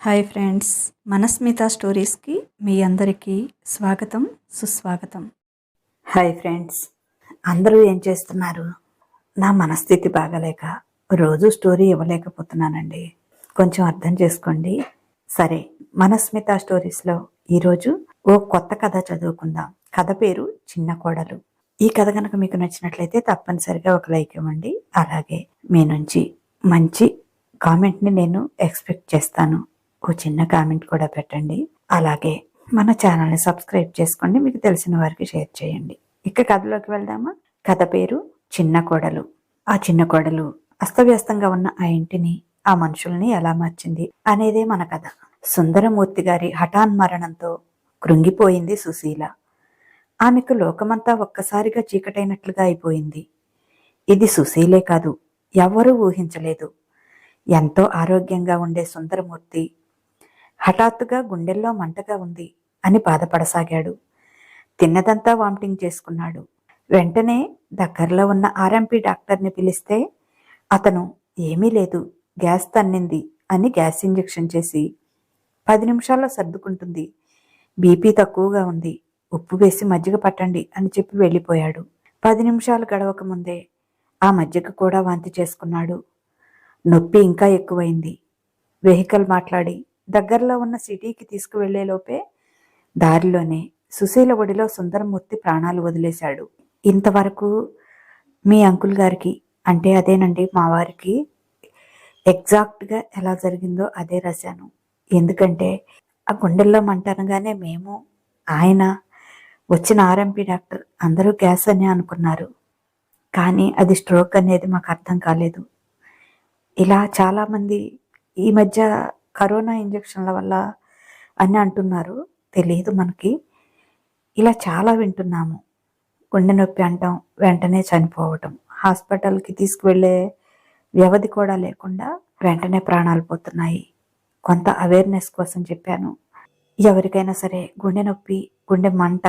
Hi friends మనస్మిత స్టోరీస్కి మీ అందరికీ స్వాగతం సుస్వాగతం. హాయ్ ఫ్రెండ్స్ అందరూ ఏం చేస్తున్నారు? నా మనస్థితి బాగలేక రోజు స్టోరీ ఇవ్వలేకపోతున్నానండి. కొంచెం అర్థం చేసుకోండి. సరే మనస్మిత స్టోరీస్లో ఈరోజు ఓ కొత్త కథ చదువుకుందాం. కథ పేరు చిన్న కోడలు. ఈ కథ కనుక మీకు నచ్చినట్లయితే తప్పనిసరిగా ఒక లైక్ ఇవ్వండి. అలాగే మీ నుంచి మంచి కామెంట్ని నేను ఎక్స్పెక్ట్ చేస్తాను. ఓ చిన్న కామెంట్ కూడా పెట్టండి. అలాగే మన ఛానల్ని సబ్స్క్రైబ్ చేసుకోండి. మీకు తెలిసిన వారికి షేర్ చేయండి. ఇక కథలోకి వెళ్దామా? కథ పేరు చిన్న కోడలు. ఆ చిన్న కోడలు అస్తవ్యస్తంగా ఉన్న ఆ ఇంటిని ఆ మనుషుల్ని ఎలా మార్చింది అనేదే మన కథ. సుందరమూర్తి గారి హఠాన్ మరణంతో కృంగిపోయింది సుశీల. ఆమెకు లోకమంతా ఒక్కసారిగా చీకటైనట్లుగా అయిపోయింది. ఇది సుశీలే కాదు ఎవ్వరూ ఊహించలేదు. ఎంతో ఆరోగ్యంగా ఉండే సుందరమూర్తి హఠాత్తుగా గుండెల్లో మంటగా ఉంది అని బాధపడసాగాడు. తిన్నదంతా వామిటింగ్ చేసుకున్నాడు. వెంటనే దగ్గరలో ఉన్న ఆర్ఎంపీ డాక్టర్ని పిలిస్తే అతను ఏమీ లేదు గ్యాస్ తన్నింది అని గ్యాస్ ఇంజెక్షన్ చేసి పది నిమిషాల్లో సర్దుకుంటుంది బీపీ తక్కువగా ఉంది ఉప్పు వేసి మజ్జిగ పట్టండి అని చెప్పి వెళ్ళిపోయాడు. పది నిమిషాలు గడవక ముందే ఆ మజ్జిగ కూడా వాంతి చేసుకున్నాడు. నొప్పి ఇంకా ఎక్కువైంది. వెహికల్ మాట్లాడి దగ్గరలో ఉన్న సిటీకి తీసుకువెళ్ళేలోపే దారిలోనే సుశీల ఒడిలో సుందరమూర్తి ప్రాణాలు వదిలేశాడు. ఇంతవరకు మీ అంకుల్ గారికి అంటే అదేనండి మా వారికి ఎగ్జాక్ట్గా ఎలా జరిగిందో అదే రాశాను. ఎందుకంటే ఆ గుండెల్లో మంటనగానే మేము ఆయన వచ్చిన ఆర్ఎంపీ డాక్టర్ అందరూ గ్యాస్ అని అనుకున్నారు. కానీ అది స్ట్రోక్ అనేది మాకు అర్థం కాలేదు. ఇలా చాలామంది ఈ మధ్య కరోనా ఇంజక్షన్ల వల్ల అని అంటున్నారు. తెలియదు మనకి. ఇలా చాలా వింటున్నాము. గుండె నొప్పి అంటాం వెంటనే చనిపోవటం. హాస్పిటల్కి తీసుకువెళ్ళే వ్యవధి కూడా లేకుండా వెంటనే ప్రాణాలు పోతున్నాయి. కొంత అవేర్నెస్ కోసం చెప్పాను. ఎవరికైనా సరే గుండె నొప్పి గుండె మంట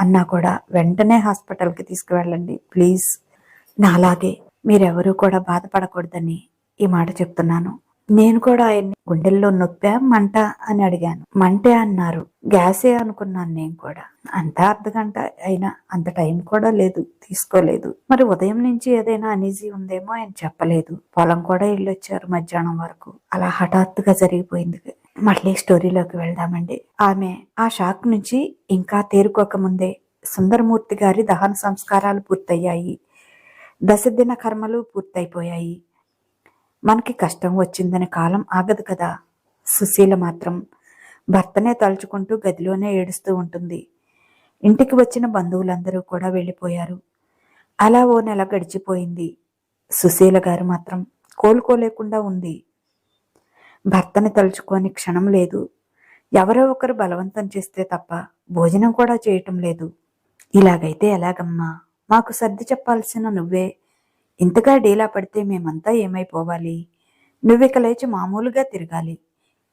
అన్నా కూడా వెంటనే హాస్పిటల్కి తీసుకువెళ్ళండి ప్లీజ్. నా అలాగే మీరెవరూ కూడా బాధపడకూడదని ఈ మాట చెప్తున్నాను. నేను కూడా ఆయన్ని గుండెల్లో నొప్పా మంట అని అడిగాను. మంటే అన్నారు. గ్యాసే అనుకున్నాను నేను కూడా. అంతా అర్ధ గంట అయినా అంత టైం కూడా లేదు తీసుకోలేదు. మరి ఉదయం నుంచి ఏదైనా అనీజీ ఉందేమో ఆయన చెప్పలేదు. పొలం కూడా వెళ్ళొచ్చారు మధ్యాహ్నం వరకు. అలా హఠాత్తుగా జరిగిపోయింది. మళ్ళీ స్టోరీలోకి వెళ్దామండి. ఆమె ఆ షాక్ నుంచి ఇంకా తేరుకోక ముందే సుందరమూర్తి గారి దహన సంస్కారాలు పూర్తయ్యాయి. దశ దిన కర్మలు పూర్తయిపోయాయి. మనకి కష్టం వచ్చిందని కాలం ఆగదు కదా. సుశీల మాత్రం భర్తనే తలుచుకుంటూ గదిలోనే ఏడుస్తూ ఉంటుంది. ఇంటికి వచ్చిన బంధువులందరూ కూడా వెళ్ళిపోయారు. అలా ఓ నెల గడిచిపోయింది. సుశీల గారు మాత్రం కోలుకోలేకుండా ఉంది. భర్తని తలుచుకొని క్షణం లేదు. ఎవరో ఒకరు బలవంతం చేస్తే తప్ప భోజనం కూడా చేయటం లేదు. ఇలాగైతే ఎలాగమ్మా? మాకు సర్ది చెప్పాల్సిన నువ్వే ఇంతగా డీలా పడితే మేమంతా ఏమైపోవాలి? నువ్విక లేచి మామూలుగా తిరగాలి.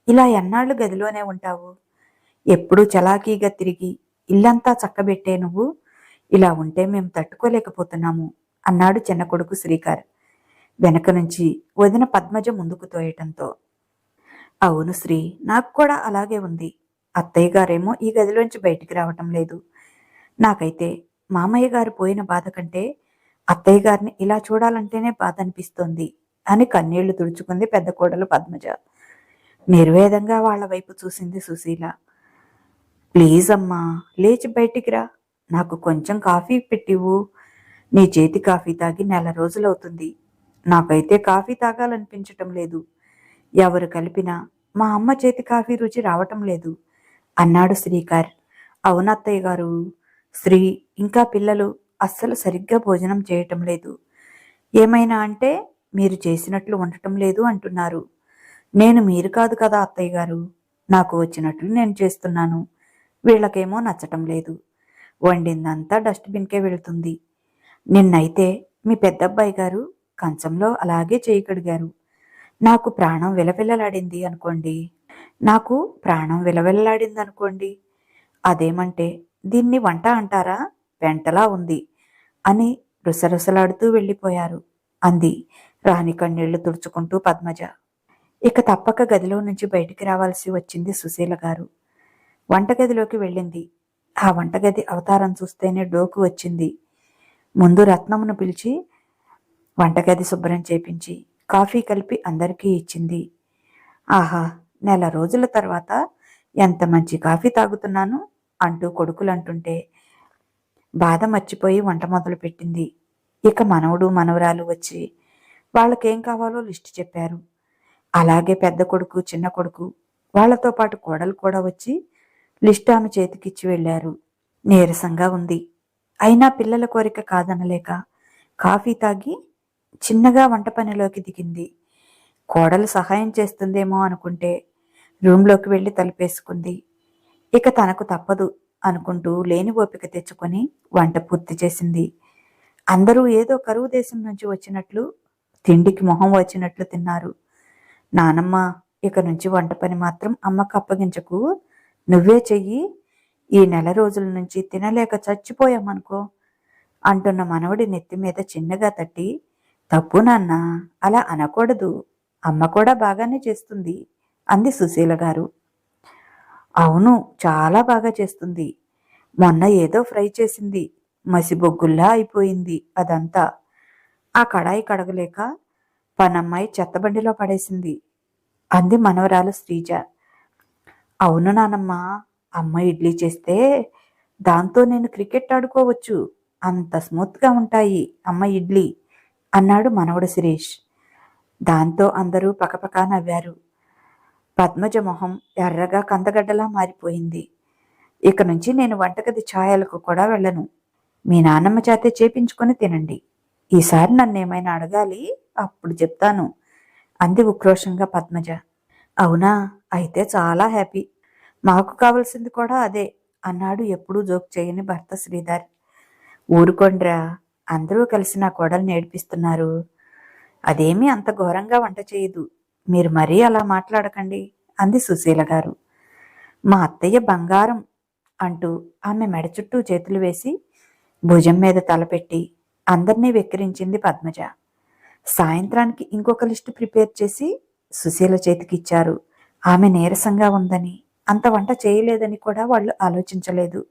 ఇలా ఎన్నాళ్ళు గదిలోనే ఉంటావు? ఎప్పుడూ చలాకీగా తిరిగి ఇల్లంతా చక్కబెట్టే నువ్వు? ఇలా ఉంటే మేము తట్టుకోలేకపోతున్నాము అన్నాడు చిన్న కొడుకు శ్రీకర్ వెనక నుంచి వదిన పద్మజ ముందుకు తోయటంతో. అవును శ్రీ నాకు కూడా అలాగే ఉంది. అత్తయ్య గారేమో ఈ గదిలోంచి బయటికి రావటం లేదు. నాకైతే మామయ్య గారు పోయిన బాధ కంటే అత్తయ్య గారిని ఇలా చూడాలంటేనే బాధ అనిపిస్తోంది అని కన్నీళ్ళు తుడుచుకుంది పెద్ద కోడలు పద్మజ. నిర్వేదంగా వాళ్ళ వైపు చూసింది సుశీల. ప్లీజ్ అమ్మా లేచి బయటికి రా. నాకు కొంచెం కాఫీ పెట్టివు నీ చేతి కాఫీ తాగి నెల రోజులవుతుంది. నాకైతే కాఫీ తాగాలనిపించటం లేదు. ఎవరు కలిపినా మా అమ్మ చేతి కాఫీ రుచి రావటం లేదు అన్నాడు శ్రీకర్. అవునత్తయ్య గారు. శ్రీ ఇంకా పిల్లలు అస్సలు సరిగ్గా భోజనం చేయటం లేదు. ఏమైనా అంటే మీరు చేసినట్లు ఉండటం లేదు అంటున్నారు. నేను మీరు కాదు కదా అత్తయ్య గారు? నాకు వచ్చినట్లు నేను చేస్తున్నాను. వీళ్ళకేమో నచ్చటం లేదు. వండిందంతా డస్ట్బిన్కే వెళుతుంది. నిన్నైతే మీ పెద్దబ్బాయి గారు కంచంలో అలాగే చేయగడిగారు నాకు ప్రాణం విలవిల్లలాడింది అనుకోండి. నాకు ప్రాణం విలవిల్లలాడింది అనుకోండి అదేమంటే దీన్ని వంట అంటారా? వెంటలా ఉంది అని రుసరుసలాడుతూ వెళ్ళిపోయారు అంది రాణి కన్నీళ్ళు తుడుచుకుంటూ పద్మజ. ఇక తప్పక గదిలో నుంచి బయటికి రావాల్సి వచ్చింది సుశీల గారు. వంటగదిలోకి వెళ్ళింది. ఆ వంటగది అవతారం చూస్తేనే డోకు వచ్చింది. ముందు రత్నమును పిలిచి వంటగది శుభ్రం చేపించి కాఫీ కలిపి అందరికీ ఇచ్చింది. ఆహా నెల రోజుల తర్వాత ఎంత మంచి కాఫీ తాగుతున్నాను అంటూ కొడుకులు అంటుంటే బాధ మర్చిపోయి వంట మొదలు పెట్టింది. ఇక మనవడు మనవరాలు వచ్చి వాళ్ళకేం కావాలో లిస్టు చెప్పారు. అలాగే పెద్ద కొడుకు చిన్న కొడుకు వాళ్ళతో పాటు కోడలు కూడా వచ్చి లిస్ట్ ఆమె చేతికిచ్చి వెళ్ళారు. నీరసంగా ఉంది. అయినా పిల్లల కోరిక కాదనలేక కాఫీ తాగి చిన్నగా వంట పనిలోకి దిగింది. కోడలు సహాయం చేస్తుందేమో అనుకుంటే రూంలోకి వెళ్ళి తలుపేసుకుంది. ఇక తనకు తప్పదు. అనుకుంటూ లేని ఓపిక తెచ్చుకొని వంట పూర్తి చేసింది. అందరూ ఏదో కరువు దేశం నుంచి వచ్చినట్లు తిండికి మొహం వచ్చినట్లు తిన్నారు. నానమ్మ ఇక నుంచి వంట పని మాత్రం అమ్మకు అప్పగించకు. నువ్వే చెయ్యి. ఈ నెల రోజుల నుంచి తినలేక చచ్చిపోయామనుకో అంటున్న మనవడి నెత్తి మీద చిన్నగా తట్టి తప్పు నాన్న అలా అనకూడదు. అమ్మ కూడా బాగానే చేస్తుంది అంది సుశీల గారు. అవును చాలా బాగా చేస్తుంది. మొన్న ఏదో ఫ్రై చేసింది. మసిబొగ్గుల్లా అయిపోయింది అదంతా. ఆ కడాయి కడగలేక పనమ్మాయి చెత్తబండిలో పడేసింది. అంది మనవరాలు శ్రీజ. అవును నానమ్మ అమ్మ ఇడ్లీ చేస్తే దాంతో నేను క్రికెట్ ఆడుకోవచ్చు. అంత స్మూత్గా ఉంటాయి అమ్మ ఇడ్లీ అన్నాడు మనవడు శిరీష్ దాంతో అందరూ పకపకా నవ్వారు. పద్మజ మొహం ఎర్రగా కందగడ్డలా మారిపోయింది. ఇక నుంచి నేను వంటగది ఛాయలకు కూడా వెళ్ళను. మీ నాన్నమ్మ చేతే చేపించుకొని తినండి. ఈసారి నన్ను ఏమైనా అడగాలి అప్పుడు చెప్తాను అంది ఉక్రోషంగా పద్మజ. అవునా అయితే చాలా హ్యాపీ. మాకు కావలసింది కూడా అదే అన్నాడు ఎప్పుడూ జోక్ చేయని భర్త శ్రీధర్. ఊరుకోండ్రా అందరూ కలిసి నా కోడలు నేర్పిస్తున్నారు. అదేమీ అంత ఘోరంగా వంట చేయదు. మీరు మరీ అలా మాట్లాడకండి అంది సుశీల గారు. మా అత్తయ్య బంగారం అంటూ ఆమె మెడ చుట్టూ చేతులు వేసి భుజం మీద తలపెట్టి అందరినీ వెక్కిరించింది పద్మజ. సాయంత్రానికి ఇంకొక లిస్టు ప్రిపేర్ చేసి సుశీల చేతికిచ్చారు. ఆమె నీరసంగా ఉందని అంత వంట చేయలేదని కూడా వాళ్ళు ఆలోచించలేదు.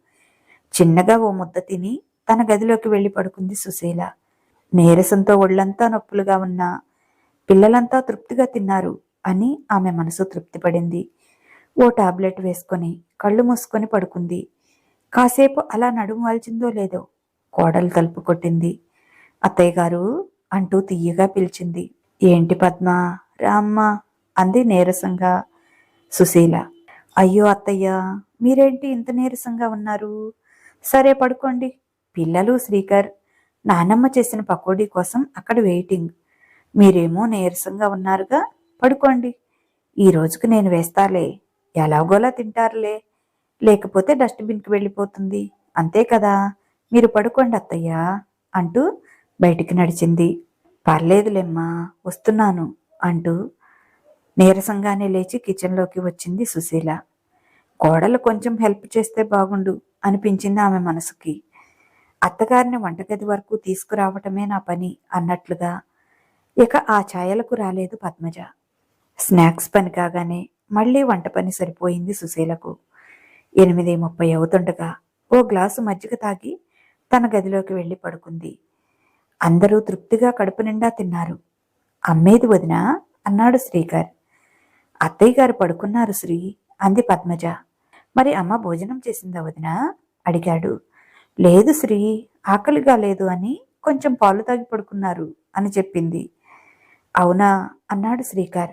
చిన్నగా ఓ ముద్ద తిని తన గదిలోకి వెళ్ళి పడుకుంది సుశీల. నీరసంతో ఒళ్ళంతా నొప్పులుగా ఉన్నా పిల్లలంతా తృప్తిగా తిన్నారు అని ఆమె మనసు తృప్తిపడింది. ఓ టాబ్లెట్ వేసుకొని కళ్ళు మూసుకొని పడుకుంది. కాసేపు అలా నడుము వాల్చిందో లేదో కోడలు తలుపు కొట్టింది. అత్తయ్య గారు అంటూ తీయగా పిలిచింది. ఏంటి పద్మ? రామ్మ అంది నీరసంగా సుశీల. అయ్యో అత్తయ్య మీరేంటి ఇంత నీరసంగా ఉన్నారు? సరే పడుకోండి. పిల్లలు శ్రీకర్ నానమ్మ చేసిన పకోడీ కోసం అక్కడ వెయిటింగ్. మీరేమో నీరసంగా ఉన్నారుగా. పడుకోండి. ఈ రోజుకు నేను వేస్తాలే. ఎలాగోలా తింటారులే. లేకపోతే డస్ట్బిన్కి వెళ్ళిపోతుంది. అంతే కదా. మీరు పడుకోండి అత్తయ్యా అంటూ బయటికి నడిచింది. పర్లేదులేమ్మా వస్తున్నాను అంటూ నీరసంగానే లేచి కిచెన్లోకి వచ్చింది సుశీల. కోడలు కొంచెం హెల్ప్ చేస్తే బాగుండు అనిపించింది ఆమె మనసుకి. అత్తగారిని వంటగది వరకు తీసుకురావటమే నా పని అన్నట్లుగా ఇక ఆ ఛాయలకు రాలేదు పద్మజ. స్నాక్స్ పని కాగానే మళ్ళీ వంట పని సరిపోయింది సుశీలకు. ఎనిమిది ముప్పై అవుతుండగా ఓ గ్లాసు మజ్జిగ తాగి తన గదిలోకి వెళ్ళి పడుకుంది. అందరూ తృప్తిగా కడుపు నిండా తిన్నారు. అమ్మేది వదినా? అన్నాడు శ్రీకర్. అత్తయ్య గారు పడుకున్నారు శ్రీ అంది పద్మజ. మరి అమ్మ భోజనం చేసిందా వదినా? అడిగాడు. లేదు శ్రీ ఆకలిగా లేదు అని కొంచెం పాలు తాగి పడుకున్నారు అని చెప్పింది. అవునా? అన్నాడు శ్రీకార్.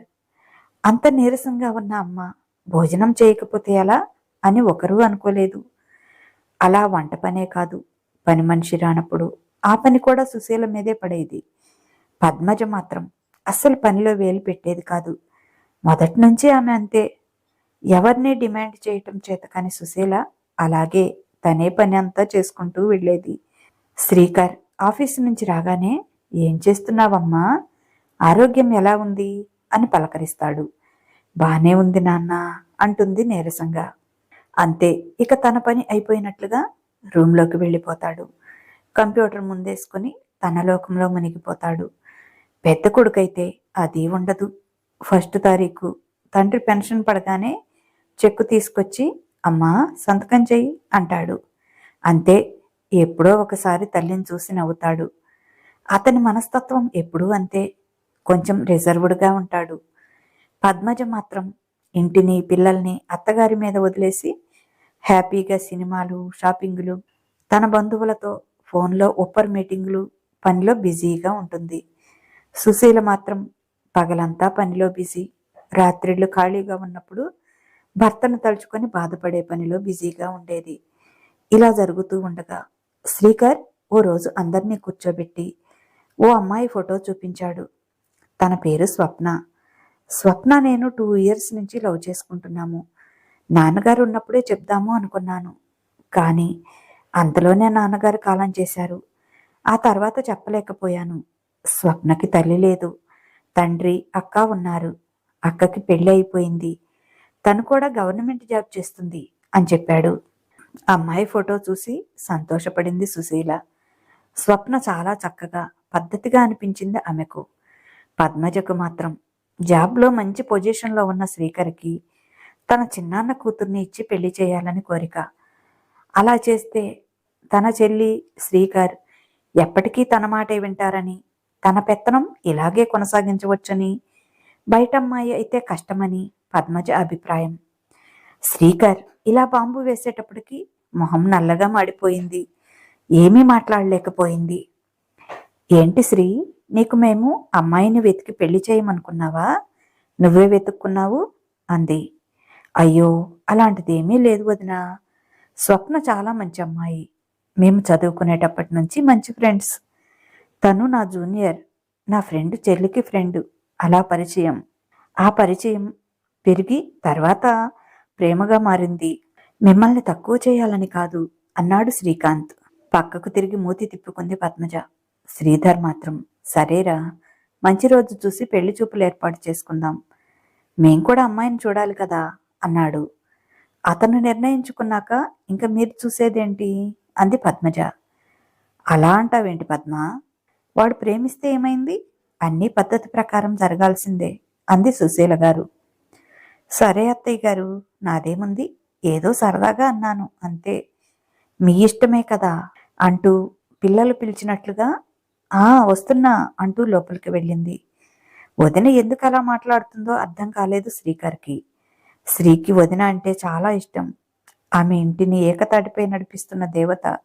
అంత నీరసంగా ఉన్న అమ్మ భోజనం చేయకపోతే ఎలా? అని ఒకరూ అనుకోలేదు. అలా వంట పనే కాదు. పని మనిషి రానప్పుడు ఆ పని కూడా సుశీల మీదే పడేది. పద్మజ మాత్రం అస్సలు పనిలో వేలు పెట్టేది కాదు. మొదటి నుంచి ఆమె అంతే. ఎవరిని డిమాండ్ చేయటం చేత కాని సుశీల అలాగే తనే పని అంతా చేసుకుంటూ వెళ్ళేది. శ్రీకర్ ఆఫీస్ నుంచి రాగానే ఏం చేస్తున్నావమ్మా? ఆరోగ్యం ఎలా ఉంది? అని పలకరిస్తాడు. బానే ఉంది నాన్న అంటుంది నీరసంగా. అంతే ఇక తన పని అయిపోయినట్లుగా రూమ్లోకి వెళ్ళిపోతాడు. కంప్యూటర్ ముందేసుకొని తన లోకంలో మునిగిపోతాడు. పెద్ద కొడుకైతే అది ఉండదు. ఫస్ట్ తారీఖు తండ్రి పెన్షన్ పడగానే చెక్కు తీసుకొచ్చి అమ్మా సంతకం చెయ్యి అంటాడు. అంతే ఎప్పుడో ఒకసారి తల్లిని చూసి నవ్వుతాడు. అతని మనస్తత్వం ఎప్పుడూ అంతే. కొంచెం రిజర్వ్డ్గా ఉంటాడు. పద్మజ మాత్రం ఇంటిని పిల్లల్ని అత్తగారి మీద వదిలేసి హ్యాపీగా సినిమాలు షాపింగులు తన బంధువులతో ఫోన్లో ఉప్పర్ మీటింగులు పనిలో బిజీగా ఉంటుంది. సుశీల మాత్రం పగలంతా పనిలో బిజీ. రాత్రిళ్ళు ఖాళీగా ఉన్నప్పుడు భర్తను తలుచుకొని బాధపడే పనిలో బిజీగా ఉండేది. ఇలా జరుగుతూ ఉండగా శ్రీకర్ ఓ రోజు అందరినీ కూర్చోబెట్టి ఓ అమ్మాయి ఫోటో చూపించాడు. తన పేరు స్వప్న. స్వప్న నేను టూ ఇయర్స్ నుంచి లవ్ చేసుకుంటున్నాము. నాన్నగారు ఉన్నప్పుడే చెప్దాము అనుకున్నాను. కానీ అంతలోనే నాన్నగారు కాలం చేశారు. ఆ తర్వాత చెప్పలేకపోయాను. స్వప్నకి తల్లి లేదు. తండ్రి అక్క ఉన్నారు. అక్కకి పెళ్ళి అయిపోయింది. తను కూడా గవర్నమెంట్ జాబ్ చేస్తుంది అని చెప్పాడు. అమ్మాయి ఫోటో చూసి సంతోషపడింది సుశీల. స్వప్న చాలా చక్కగా పద్ధతిగా అనిపించింది ఆమెకు. పద్మజకు మాత్రం. జాబ్లో మంచి పొజిషన్లో ఉన్న శ్రీకర్కి తన చిన్నాన్న కూతుర్ని ఇచ్చి పెళ్ళి చేయాలని కోరిక. అలా చేస్తే తన చెల్లి శ్రీకర్ ఎప్పటికీ తన మాటే వింటారని తన పెత్తనం ఇలాగే కొనసాగించవచ్చని బయటమ్మాయి అయితే కష్టమని పద్మజ అభిప్రాయం. శ్రీకర్ ఇలా బాంబు వేసేటప్పటికి మొహం నల్లగా మాడిపోయింది. ఏమీ మాట్లాడలేకపోయింది. ఏంటి శ్రీ? నీకు మేము అమ్మాయిని వెతికి పెళ్ళి చేయమనుకున్నావా? నువ్వే వెతుక్కున్నావు? అంది. అయ్యో అలాంటిది ఏమీ లేదు వదినా. స్వప్న చాలా మంచి అమ్మాయి. మేము చదువుకునేటప్పటి నుంచి మంచి ఫ్రెండ్స్. తను నా జూనియర్ నా ఫ్రెండ్ చెల్లికి ఫ్రెండ్. అలా పరిచయం. ఆ పరిచయం పెరిగి తర్వాత ప్రేమగా మారింది. మిమ్మల్ని తక్కువ చేయాలని కాదు అన్నాడు శ్రీకాంత్. పక్కకు తిరిగి మూతి తిప్పుకుంది పద్మజ. శ్రీధర్ మాత్రం. సరేరా మంచి రోజు చూసి పెళ్ళి చూపులు ఏర్పాటు చేసుకుందాం. మేం కూడా అమ్మాయిని చూడాలి కదా అన్నాడు. అతను నిర్ణయించుకున్నాక ఇంకా మీరు చూసేదేంటి? అంది పద్మజ. అలా అంటావేంటి పద్మ? వాడు ప్రేమిస్తే ఏమైంది? అన్నీ పద్ధతి ప్రకారం జరగాల్సిందే అంది సుశీల గారు. సరే అత్తయ్య గారు నాదేముంది? ఏదో సరదాగా అన్నాను అంతే. మీ ఇష్టమే కదా అంటూ పిల్లలు పిలిచినట్లుగా ఆ వస్తున్నా అంటూ లోపలికి వెళ్ళింది. వదిన ఎందుకు అలా మాట్లాడుతుందో అర్థం కాలేదు శ్రీకర్కి. శ్రీకి వదిన అంటే చాలా ఇష్టం. ఆమె ఇంటిని ఏకతాటిపై నడిపిస్తున్న దేవత.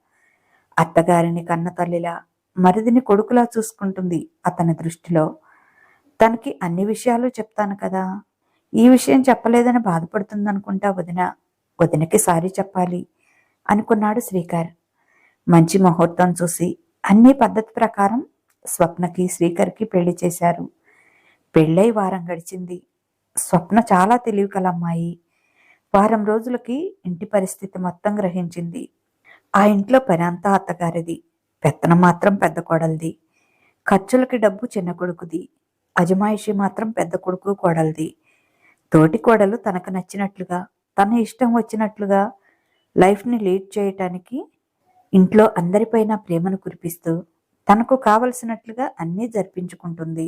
అత్తగారిని కన్న తల్లిలా మరిదిని కొడుకులా చూసుకుంటుంది అతని దృష్టిలో. తనకి అన్ని విషయాలు చెప్తాను కదా. ఈ విషయం చెప్పలేదని బాధపడుతుందనుకుంటా వదిన. వదినకి సారీ చెప్పాలి అనుకున్నాడు శ్రీకర్. మంచి ముహూర్తం చూసి అన్ని పద్ధతి ప్రకారం స్వప్నకి శ్రీకర్కి పెళ్ళి చేశారు. పెళ్ళై వారం గడిచింది. స్వప్న చాలా తెలివి కల అమ్మాయి. వారం రోజులకి ఇంటి పరిస్థితి మొత్తం గ్రహించింది. ఆ ఇంట్లో పని అంతా అత్తగారిది. పెత్తనం మాత్రం పెద్ద కోడలిది. ఖర్చులకి డబ్బు చిన్న కొడుకుది. అజమాయిషి మాత్రం పెద్ద కొడుకు కోడలిది. తోటి కోడలు తనకు నచ్చినట్లుగా తన ఇష్టం వచ్చినట్లుగా లైఫ్ని లీడ్ చేయటానికి ఇంట్లో అందరిపైన ప్రేమను కురిపిస్తూ తనకు కావలసినట్లుగా అన్నీ జరిపించుకుంటుంది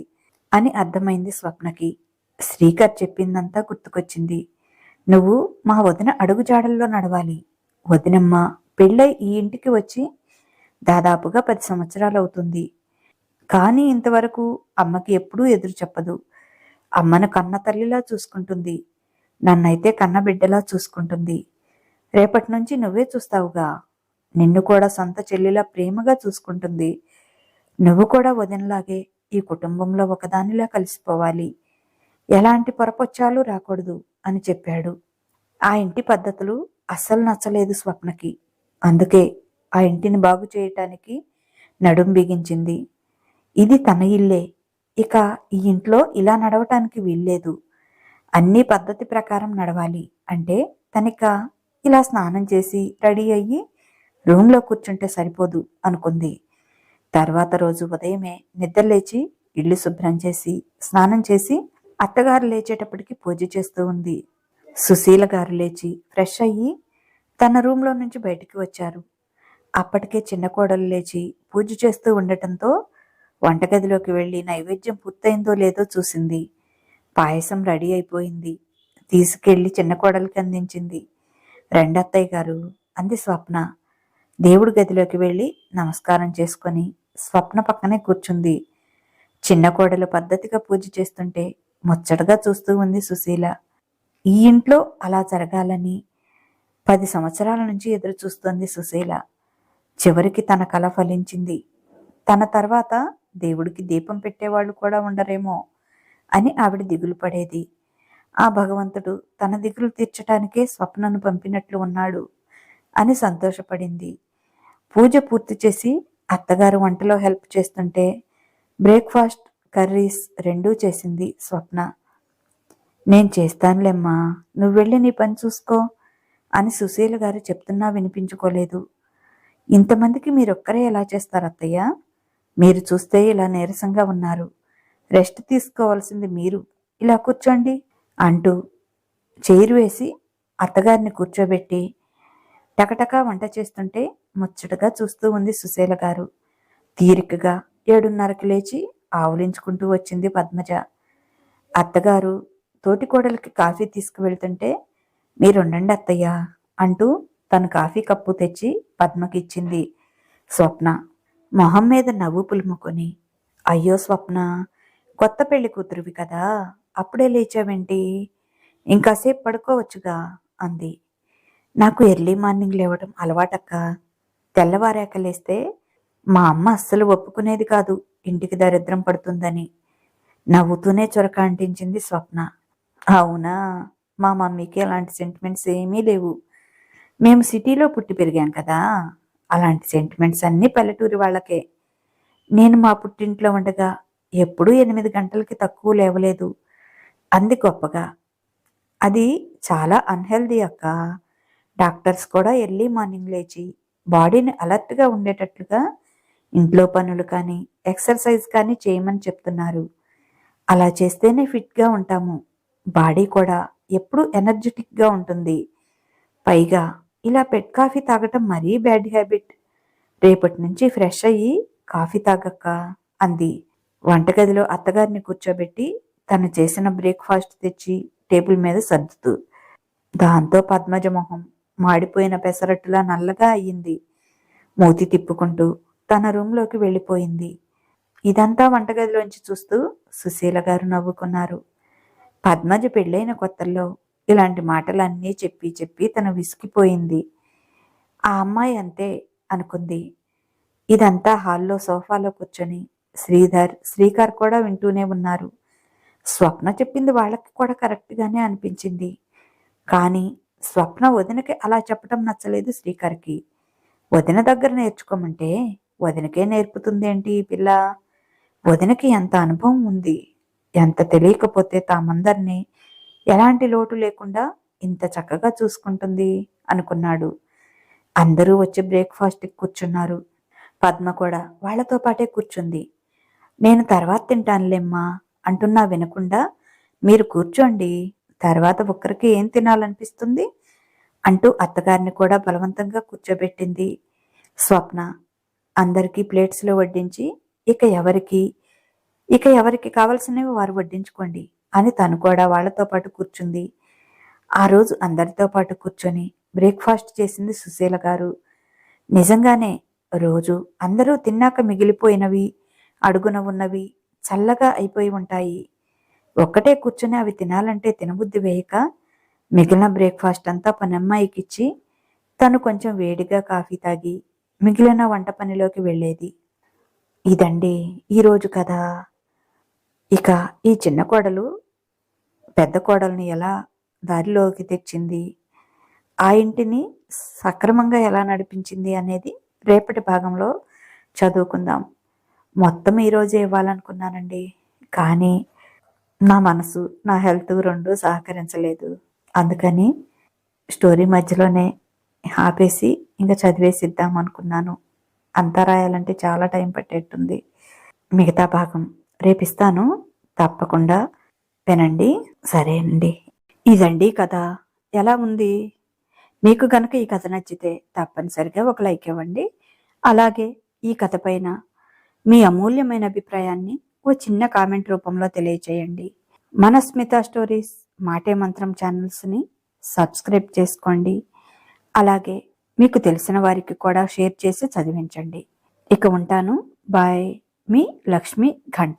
అని అర్థమైంది స్వప్నకి. శ్రీకర్ చెప్పిందంతా గుర్తుకొచ్చింది. నువ్వు మా వదిన అడుగుజాడల్లో నడవాలి. వదినమ్మ పెళ్ళై ఈ ఇంటికి వచ్చి దాదాపుగా పది సంవత్సరాలు అవుతుంది కానీ ఇంతవరకు అమ్మకి ఎప్పుడూ ఎదురు చెప్పదు. అమ్మను కన్న తల్లిలా చూసుకుంటుంది. నన్నైతే కన్న బిడ్డలా చూసుకుంటుంది. రేపటి నుంచి నువ్వే చూస్తావుగా. నిన్ను కూడా సొంత చెల్లిలా ప్రేమగా చూసుకుంటుంది. నువ్వు కూడా వదినలాగే ఈ కుటుంబంలో ఒకదానిలా కలిసిపోవాలి. ఎలాంటి పొరపొచ్చాలు రాకూడదు అని చెప్పాడు. ఆ ఇంటి పద్ధతులు అస్సలు నచ్చలేదు స్వప్నకి. అందుకే ఆ ఇంటిని బాగు చేయటానికి నడుం బిగించింది. ఇది తన ఇల్లే. ఇక ఈ ఇంట్లో ఇలా నడవటానికి వీల్లేదు. అన్ని పద్ధతి ప్రకారం నడవాలి అంటే తనిక ఇలా స్నానం చేసి రెడీ అయ్యి రూమ్లో కూర్చుంటే సరిపోదు అనుకుంది. తర్వాత రోజు ఉదయమే నిద్ర లేచి ఇల్లు శుభ్రం చేసి స్నానం చేసి అత్తగారు లేచేటప్పటికి పూజ చేస్తూ ఉంది. సుశీల గారు లేచి ఫ్రెష్ అయ్యి తన రూమ్లో నుంచి బయటికి వచ్చారు. అప్పటికే చిన్న కోడలు లేచి పూజ చేస్తూ ఉండటంతో వంటగదిలోకి వెళ్ళి నైవేద్యం పూర్తయిందో లేదో చూసింది. పాయసం రెడీ అయిపోయింది. తీసుకెళ్ళి చిన్న కోడలికి అందించింది. రెండత్తయ్య గారు అంది స్వప్న. దేవుడి గదిలోకి వెళ్ళి నమస్కారం చేసుకొని స్వప్న పక్కనే కూర్చుంది. చిన్న కోడలు పద్ధతిగా పూజ చేస్తుంటే ముచ్చటగా చూస్తూ ఉంది సుశీల. ఈ ఇంట్లో అలా జరగాలని పది సంవత్సరాల నుంచి ఎదురు చూస్తోంది సుశీల. చివరికి తన కళ ఫలించింది. తన తర్వాత దేవుడికి దీపం పెట్టేవాళ్ళు కూడా ఉండరేమో అని ఆవిడ దిగులు పడేది. ఆ భగవంతుడు తన దిగులు తీర్చటానికే స్వప్నను పంపినట్లు ఉన్నాడు అని సంతోషపడింది. పూజ పూర్తి చేసి అత్తగారు వంటలో హెల్ప్ చేస్తుంటే బ్రేక్ఫాస్ట్ కర్రీస్ రెండూ చేసింది స్వప్న. నేను చేస్తానులేమ్మా నువ్వు వెళ్ళి నీ పని చూసుకో అని సుశీల గారు చెప్తున్నా వినిపించుకోలేదు. ఇంతమందికి మీరొక్కరే ఎలా చేస్తారు అత్తయ్య? మీరు చూస్తే ఇలా నీరసంగా ఉన్నారు. రెస్ట్ తీసుకోవాల్సింది మీరు. ఇలా కూర్చోండి అంటూ చైరు వేసి అత్తగారిని కూర్చోబెట్టి టకటకా వంట చేస్తుంటే ముచ్చటగా చూస్తూ ఉంది సుశీల గారు. తీరికగా ఏడున్నరకు లేచి ఆవులించుకుంటూ వచ్చింది పద్మజ. అత్తగారు తోటికోడలికి కాఫీ తీసుకువెళ్తుంటే మీరుండండి అత్తయ్య అంటూ తను కాఫీ కప్పు తెచ్చి పద్మకిచ్చింది. స్వప్న మొహం మీద నవ్వు పులుముకొని అయ్యో స్వప్న కొత్త పెళ్ళి కూతురువి కదా అప్పుడే లేచావేంటి? ఇంకాసేపు పడుకోవచ్చుగా అంది. నాకు ఎర్లీ మార్నింగ్ లేవడం అలవాటక్క. తెల్లవారాక లేస్తే మా అమ్మ అస్సలు ఒప్పుకునేది కాదు ఇంటికి దరిద్రం పడుతుందని. నవ్వుతూనే చొరక అంటించింది స్వప్న. అవునా? మా మమ్మీకి అలాంటి సెంటిమెంట్స్ ఏమీ లేవు. మేము సిటీలో పుట్టి పెరిగాం కదా. అలాంటి సెంటిమెంట్స్ అన్నీ పల్లెటూరి వాళ్ళకే. నేను మా పుట్టింట్లో ఉండగా ఎప్పుడూ ఎనిమిది గంటలకి తక్కువ లేవలేదు. అంది గొప్పగా. అది చాలా అన్హెల్దీ అక్క. డాక్టర్స్ కూడా ఎర్లీ మార్నింగ్ లేచి బాడీని అలర్ట్గా ఉండేటట్లుగా ఇంట్లో పనులు కానీ ఎక్సర్సైజ్ కానీ చేయమని చెప్తున్నారు. అలా చేస్తేనే ఫిట్గా ఉంటాము. బాడీ కూడా ఎప్పుడు ఎనర్జెటిక్గా ఉంటుంది. పైగా ఇలా పెట్ కాఫీ తాగటం మరీ బ్యాడ్ హ్యాబిట్. రేపటి నుంచి ఫ్రెష్ అయ్యి కాఫీ తాగక్క అంది. వంటగదిలో అత్తగారిని కూర్చోబెట్టి తను చేసిన బ్రేక్ఫాస్ట్ తెచ్చి టేబుల్ మీద సర్దుతూ. దాంతో పద్మజ మొహం మాడిపోయిన పెసరట్టులా నల్లగా అయ్యింది. మూతి తిప్పుకుంటూ తన రూంలోకి వెళ్ళిపోయింది. ఇదంతా వంటగదిలోంచి చూస్తూ సుశీల గారు నవ్వుకున్నారు. పద్మజ పెళ్ళైన కొత్తల్లో ఇలాంటి మాటలన్నీ చెప్పి చెప్పి తను విసిగిపోయింది. ఆ అమ్మాయి అంతే అనుకుంది. ఇదంతా హాల్లో సోఫాలో కూర్చొని శ్రీధర్ శ్రీకర్ కూడా వింటూనే ఉన్నారు. స్వప్న చెప్పింది వాళ్ళకి కూడా కరెక్ట్గానే అనిపించింది. కానీ స్వప్న వదినకి అలా చెప్పడం నచ్చలేదు శ్రీకర్కి. వదిన దగ్గర నేర్చుకోమంటే వదినకే నేర్పుతుందేంటి ఈ పిల్ల? వదినకి ఎంత అనుభవం ఉంది ఎంత తెలియకపోతే తామందరినీ ఎలాంటి లోటు లేకుండా ఇంత చక్కగా చూసుకుంటుంది అనుకున్నాడు. అందరూ వచ్చి బ్రేక్ఫాస్ట్కి కూర్చున్నారు. పద్మ కూడా వాళ్ళతో పాటే కూర్చుంది. నేను తర్వాత తింటానులేమ్మా అంటున్నా వినకుండా మీరు కూర్చోండి తర్వాత ఒక్కరికి ఏం తినాలనిపిస్తుంది? అంటూ అత్తగారిని కూడా బలవంతంగా కూర్చోబెట్టింది స్వప్న. అందరికీ ప్లేట్స్లో వడ్డించి ఇక ఎవరికి? ఇక ఎవరికి కావలసినవి వారు వడ్డించుకోండి అని తను కూడా వాళ్ళతో పాటు కూర్చుంది. ఆ రోజు అందరితో పాటు కూర్చొని బ్రేక్ఫాస్ట్ చేసింది సుశీల గారు. నిజంగానే రోజు అందరూ తిన్నాక మిగిలిపోయినవి అడుగున ఉన్నవి చల్లగా అయిపోయి ఉంటాయి. ఒక్కటే కూర్చొని అవి తినాలంటే తినబుద్ధి వేయక మిగిలిన బ్రేక్ఫాస్ట్ అంతా పనమ్మాయికి ఇచ్చి తను కొంచెం వేడిగా కాఫీ తాగి మిగిలిన వంట పనిలోకి వెళ్ళేది. ఇదండి ఈరోజు కథ. ఇక ఈ చిన్న కోడలు పెద్ద కోడల్ని ఎలా దారిలోకి తెచ్చింది? ఆ ఇంటిని సక్రమంగా ఎలా నడిపించింది అనేది రేపటి భాగంలో చదువుకుందాం. మొత్తం ఈరోజే ఇవ్వాలనుకున్నానండి. కానీ నా మనసు నా హెల్త్ రెండు సహకరించలేదు. అందుకని స్టోరీ మధ్యలోనే ఆపేసి ఇంకా చదివేసిద్దాం అనుకున్నాను. అంతా రాయాలంటే చాలా టైం పట్టేట్టుంది. మిగతా భాగం రేపిస్తాను. తప్పకుండా వినండి. సరేనండి ఇదండి కథ. ఎలా ఉంది? మీకు గనక ఈ కథ నచ్చితే తప్పనిసరిగా ఒక లైక్ ఇవ్వండి. అలాగే ఈ కథ పైన మీ అమూల్యమైన అభిప్రాయాన్ని ఓ చిన్న కామెంట్ రూపంలో తెలియచేయండి. మనస్మిత స్టోరీస్ మాటే మంత్రం ఛానల్స్ని సబ్స్క్రైబ్ చేసుకోండి. అలాగే మీకు తెలిసిన వారికి కూడా షేర్ చేసి చదివించండి. ఇక ఉంటాను. బాయ్. మీ లక్ష్మి ఘంట.